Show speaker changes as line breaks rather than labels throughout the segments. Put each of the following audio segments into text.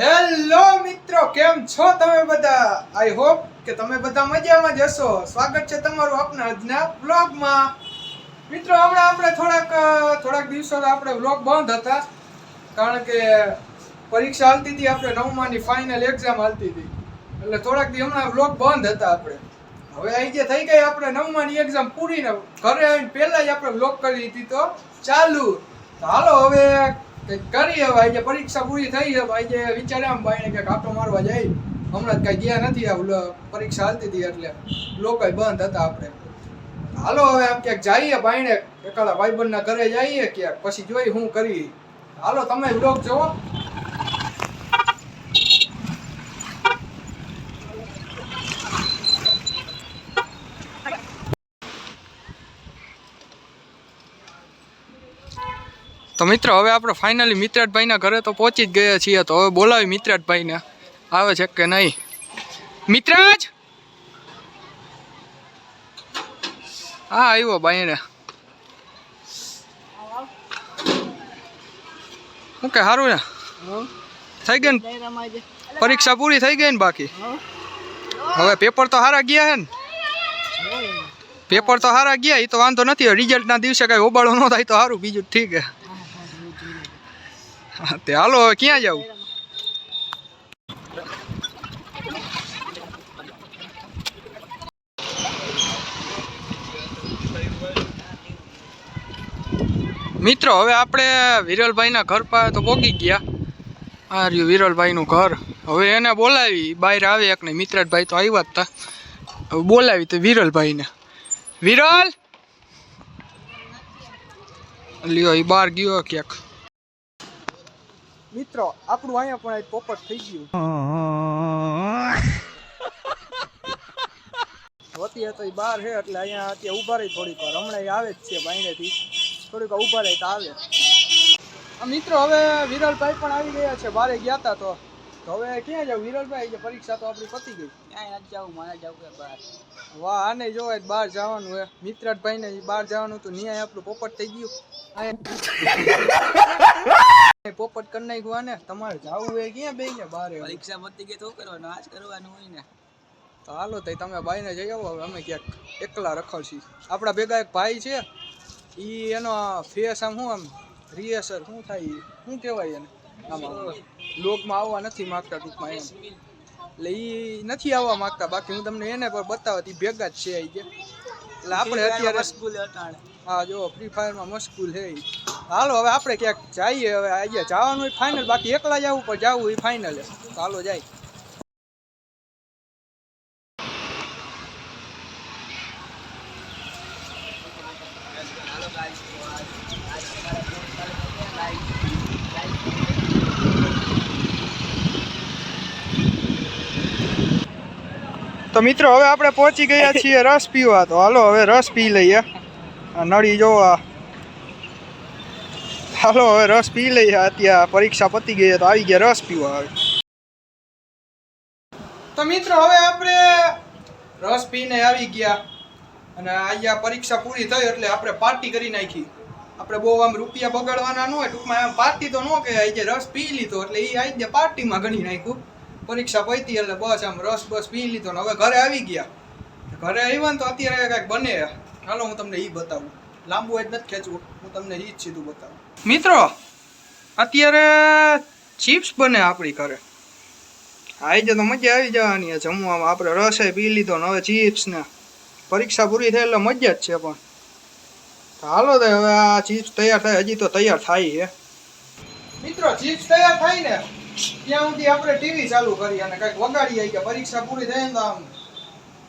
Hello મિત્રો, કેમ છો તમે બધા? આઈ હોપ કે તમે બધા મજામાં જ હશો. સ્વાગત છે તમારું આપના આજના વ્લોગમાં. મિત્રો, હમણાં આપણે થોડાક થોડાક દિવસો આપણે વ્લોગ બંધ હતા. કારણ કે પરીક્ષા હાલતી હતી, આપણે નવમાની ફાઇનલ એક્ઝામ હાલતી હતી. એટલે થોડાક દી હમણાં વ્લોગ બંધ હતા આપણે. હવે અહીં જે થઈ ગઈ, આપણે નવમાની એક્ઝામ પૂરી ને ઘરે આવીને પહેલાં જ આપણે વ્લોગ કરી હતી તો ચાલુ. હાલો હવે કરીએ ભાઈ જે પરીક્ષા પૂરી થઈ છે, આજે વિચારે આમ ભાઈને કે કાંટો મારવા જાય હમણાં જ કઈ ગયા નથી આ પરીક્ષા હાલતી હતી એટલે લોકો બંધ હતા આપણે. હાલો હવે આમ ક્યાંક જઈએ ભાઈને એકાલા ભાઈબંધના ઘરે જઈએ ક્યાંક, પછી જોઈ હું કરી. હાલો, તમે વ્લોગ જોવો. તો મિત્રો હવે આપણે ફાઇનલી મિત્રાટભાઈના ઘરે તો પહોંચી જ ગયા છીએ. તો હવે બોલાવી મિત્રાટભાઈને આવે છે કે નહીં? મિત્રાજ! હા આવ્યો ભાઈને શું કે સારું ને થઈ ગઈ ને? પરીક્ષા પૂરી થઈ ગઈ ને બાકી? હવે પેપર તો સારા ગયા હે ને? પેપર તો સારા ગયા એ તો વાંધો નથી. રિઝલ્ટના દિવસે કઈ ઓબાળો ન થાય તો સારું બીજું ઠીક હા, તે હાલો, ક્યાં જવું મિત્રો, હવે આપણે વિરલભાઈના ઘર પાસે તો પહોંચી ગયા. આ રહ્યું વિરલભાઈનું ઘર. હવે એને બોલાવી, બહાર આવે એક ને મિત્રાટભાઈ તો આવ્યા જ હવે બોલાવી તો વિરલભાઈને. વિરલ? લ્યો, એ બહાર ગયો ક્યાંક. મિત્રો આપણું અહીંયા પણ પોપટ થઈ ગયું. હોતી તો એ બહાર છે એટલે અહીંયા અત્યારે ઊભા રહી થોડીક વાર. હમણાં આવે જ છે બાયણેથી. થોડીક ઊભા રહી તો આવે. મિત્રો હવે વિરલભાઈ પણ આવી ગયા છે બારે ગયા હતા તો. તો હવે ક્યાં જાવ વિરલભાઈ પરીક્ષા તો આપણી પતી ગઈ. વાહ આને જોવાય બહાર જવાનું હે. મિત્રાટભાઈ ને બહાર જવાનું તો ન્યાય આપણું પોપટ થઈ ગયું. પોપટ કરી નાખ્યું ને તમારે જવું હોય ક્યાં બે ને બારે?
પરીક્ષા પતી ગઈ તો શું કરવાનું? આજ કરવાનું હોય ને.
તો હાલો તઈ તમે ભાઈને જઈ આવો. હવે અમે ક્યાંક એકલા રખડશી. આપણા ભેગા એક ભાઈ છે. ઈ એનો ફેસ આમ શું આમ રિહર્સલ શું થાય શું કહેવાય એને? આમાં લોકમાં આવવા નથી માગતા ટૂંકમાં એમ. એટલે ઈ નથી આવવા માંગતા. બાકી હું તમને એને પણ બતાવત ઈ ભેગા જ છે ઈ કે એટલે આપણે અત્યારે હા જો ફ્રી ફાયરમાં મુશ્કેલ છે. હાલો, હવે આપણે ક્યાંક જઈએ, હવે આજે જવાનું ફાઇનલ બાકી એકલા જવું પણ જવું એ. ફાઇનલ હાલો, જાય. તો મિત્રો, હવે આપણે પહોંચી ગયા છીએ રસ પીવા. તો હાલો, હવે રસ પી લઈએ. નળી જોવા હાલો, હવે રસ પી લઈએ. અત્યારે પરીક્ષા પતી ગઈ તો આવી ગયા રસ પીવા હવે. તો મિત્રો, હવે આપણે રસ પીને આવી ગયા. અને અહીંયા પરીક્ષા પૂરી થઈ એટલે આપણે પાર્ટી કરી નાખી. આપણે બહુ આમ રૂપિયા બગાડવાના ન હોય, ટૂંકમાં આમ પાર્ટી તો ન કે આજે રસ પી લીધો એટલે એ આવી ગયા પાર્ટીમાં ગણી નાખ્યું. પરીક્ષા પતી એટલે બસ આમ રસ બસ પી લીધો ને હવે ઘરે આવી ગયા. ઘરે આવ્યા ને તો અત્યારે કાંઈક બને. ચાલો હું તમને એ બતાવું. લાંબુ જ નથી ખેંચવું. હું તમને એ જ સીધું બતાવું. મિત્રો અત્યારે ચિપ્સ બને આપણી ઘરે. આજે તો મજા આવી જવાની છે. જમવામાં આપણે રસે પી લીધો ને હવે ચિપ્સ ને. પરીક્ષા પૂરી થઈ એટલે મજા જ છે પણ. હાલો તો હવે આ ચિપ્સ તૈયાર થાય. હજી તો તૈયાર થાય છે. મિત્રો ચિપ્સ તૈયાર થાય ને ત્યાં સુધી આપણે ટીવી ચાલુ કરી અને કંઈક વગાડી આવી કે પરીક્ષા પૂરી થઈ ને તો આમ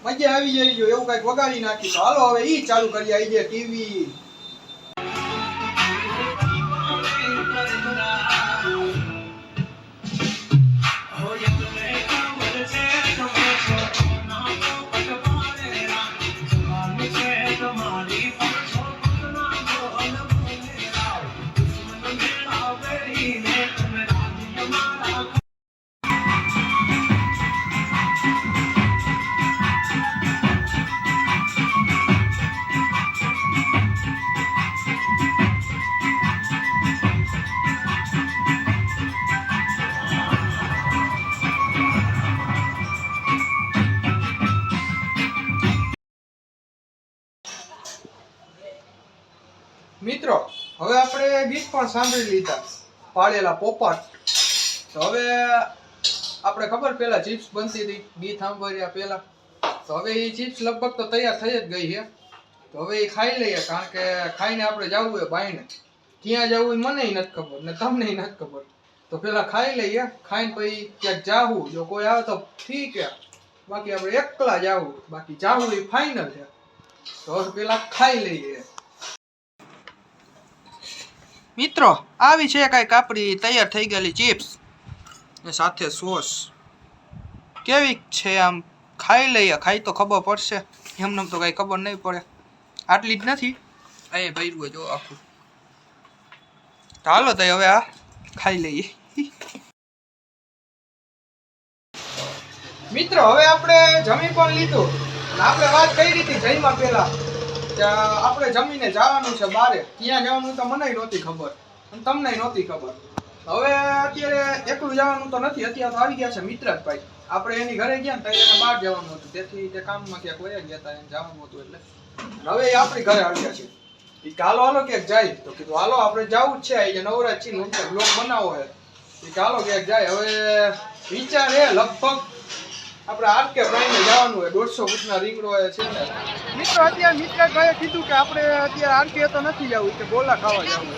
મજા આવી જાય એવું કંઈક વગાડી નાખી તો હાલો હવે ઈ ચાલુ કરી આવી જાય ટીવી. ગીત પણ સાંભળી લીધા, પાળેલા પોપટ. તો હવે આપણે ખબર પેલા ચિપ્સ બનતી હતી, ગીત સાંભળ્યા પેલા. તો હવે એ ચિપ્સ લગભગ તો તૈયાર થઈ જ ગઈ છે. તો હવે એ ખાઈ લઈએ, કારણ કે ખાઈને આપણે જવું હોય ભાઈને ક્યાં જવું મને નથી ખબર, ને તમને નથી ખબર. તો પેલા ખાઈ લઈએ, ખાઈને પછી ક્યાંક જાવું, જો કોઈ આવે તો ઠીક છે. બાકી આપણે એકલા જાવું, બાકી જાવું એ ફાઇનલ છે. તો હવે પેલા ખાઈ લઈએ. મિત્રો, આવી છે કાંઈક આપણી તૈયાર થઈ ગયેલી ચિપ્સ. ને સાથે સોસ. કેવી છે આમ, ખાઈ લઈએ, ખાઈ તો ખબર પડશે. એમને તો કાંઈ ખબર નહીં પડે. આટલી જ નથી. એ ભર્યું જો આખું. ચાલો તો હવે આ ખાઈ લઈએ. મિત્રો, હવે આપણે જમી પણ લીધું. આપણે વાત કરી હતી જઈમાં પહેલા? આપણે જમીને જવાનું છે બારે. ક્યાં જવાનું તો મને નહોતી ખબર. અને તમને નહોતી ખબર. હવે અત્યારે એકલું જવાનું તો નથી. અત્યારે તો આવી ગયા છે મિત્રભાઈ આપણે એની ઘરે ગયા ને ત્યારે બહાર જવાનું હતું. તેથી તે કામમાં ક્યાંક વયા ગયા હતા એને જવાનું હતું એટલે. હવે એ આપણી ઘરે આવ્યા છે. એ હાલો હાલો, ક્યાંક જાય. તો કીધું, હાલો, આપણે જવું જ છે એ નવરાજ છે ને બ્લોગ બનાવો છે. એ હાલો, ક્યાંક જાય. હવે વિચાર એ લગભગ આપણે આરકે પ્રાઈને જવાનું હોય દોઢસો ફૂટના રિંગ છે ને. મિત્રો અત્યારે મિત્રભાઈએ કીધું કે આપણે અત્યારે આરકે તો નથી જવું કે ગોલા ખાવા જવું.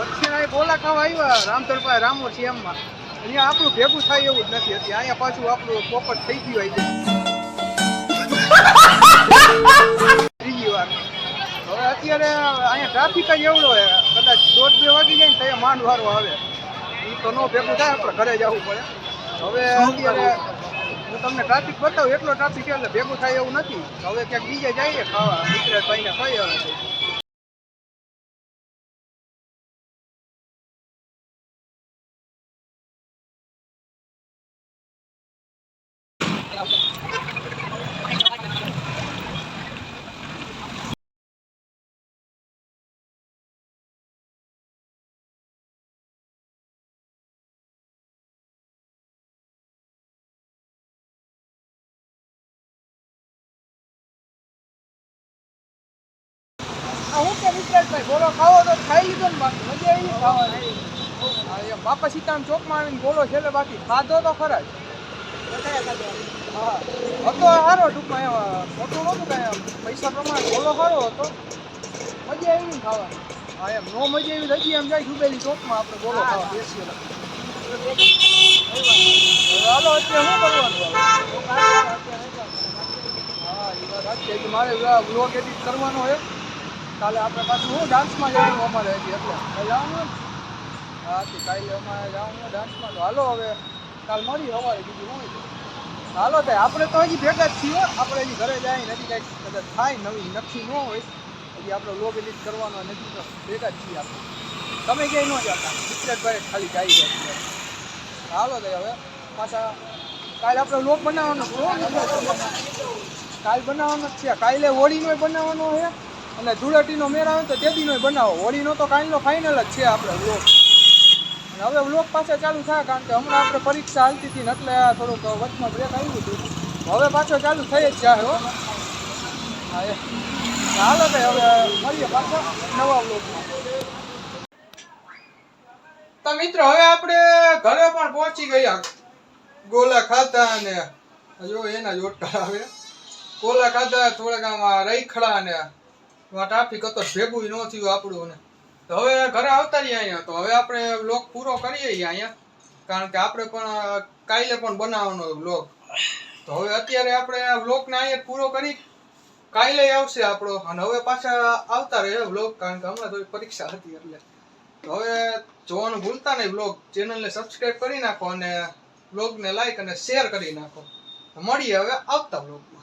અત્યારે ગોલા ખાવા આવ્યા રામધનભાઈ રામો સીએમમાં અહીંયા આપણું ભેગું થાય એવું જ નથી અત્યારે. અહીંયા પાછું આપણું પોપટ થઈ ગયું હોય ત્રીજી વાર હવે અત્યારે અહીંયા ટ્રાફિક જ એવડો હોય કદાચ દોઢ બે વાગી જાય ને તો અહીંયા માંડ વારો આવે. એ તો નો ભેગું થાય આપણે ઘરે જવું પડે. હવે અત્યારે હું તમને ટ્રાફિક બતાવું, એટલો ટ્રાફિક એટલે ભેગું થાય એવું નથી. હવે ક્યાંક બીજે જઈએ ખાવા મિત્ર ભાઈને કઈ આવે છે હું કે વિક્રમભાઈ ગોળો ખાવો તો ખાઈ લીધો ને બાકી. મજા આવી ખાવાની. બાપા સીતારામ ચોકમાં આવીને બોલો છેલ્લે બાકી ખાધો તો ખરા હા. હતો સારો ટૂંકમાં એવા ખોટું નહોતું કાંઈ પૈસા પ્રમાણે બોલો સારો હતો. મજા આવી ને ખાવાની. હા એમ નો મજા આવી હજી એમ જાય સુબેલી ચોકમાં આપણે બોલો ખાવા. બેસીએ. હાલો અત્યારે શું કરવાનું હા એ વાત છે. મારે વ્લોગ એડિટ કરવાનો છે. કાલે આપણે પાછું હું ડાન્સમાં જવાનું અમારે હજી એટલે. જવાનું તો કાલે અમારે જવાનું ડાન્સમાં તો હાલો હવે, કાલ મળી સવારે બીજું છે? હાલો તો આપણે તો હજી ભેગા જ છીએ આપણે હજી ઘરે જાય નથી કાંઈક કદાચ થાય, નવી નક્કી ન હોય. હજી આપણે લોક એડિટ કરવાનો નથી, તો ભેગા જ છીએ આપણે. તમે ક્યાંય ન જતા મિત્રભાઈ ખાલી જાય જાય હાલો તો હવે પાછા કાલે આપણે લોક બનાવવાનો કાલ બનાવવાનો જ છે. કાલે હોળીનો બનાવવાનો છે. અને ધૂળેટીનો મેળ આવે તો તેદીનો બનાવો. હોળીનો તો કાલનો ફાઇનલ જ છે આપણે વ્લોગ. અને હવે વ્લોગ પાસે ચાલુ થાય કારણ કે હમણાં આપણે પરીક્ષા હાલતી હતી ને એટલે થોડુંક વચમાં બ્રેક આવ્યું હતું. હવે પાછો ચાલુ થઈ જ જાય હો. હાલો તો હવે મળીએ પાછા નવા વ્લોગમાં. તો મિત્રો, હવે આપણે ઘરે પણ પહોંચી ગયા. ગોલા ખાધા અને જો એના જોટકા આવે. ગોલા ખાધા, થોડાક આમાં રઈખડા ને ટ્રાફિક હતો ભેગું ન થયું આપણું ને તો હવે ઘરે આવતા રહીએ અહીંયા તો હવે આપણે બ્લોગ પૂરો કરીએ અહીંયા. કારણ કે આપણે પણ કાલે પણ બનાવવાનો બ્લોક તો હવે અત્યારે આપણે આ બ્લોગને અહીંયા પૂરો કરી કાલે આવશે આપણો. અને હવે પાછા આવતા રહે બ્લોગ કારણ કે હમણાં થોડી પરીક્ષા હતી એટલે. તો હવે જોવાનું ભૂલતા નહીં બ્લોગ ચેનલને સબસ્ક્રાઈબ કરી નાખો અને બ્લોગને લાઈક અને શેર કરી નાખો. મળીએ હવે આવતા બ્લોગમાં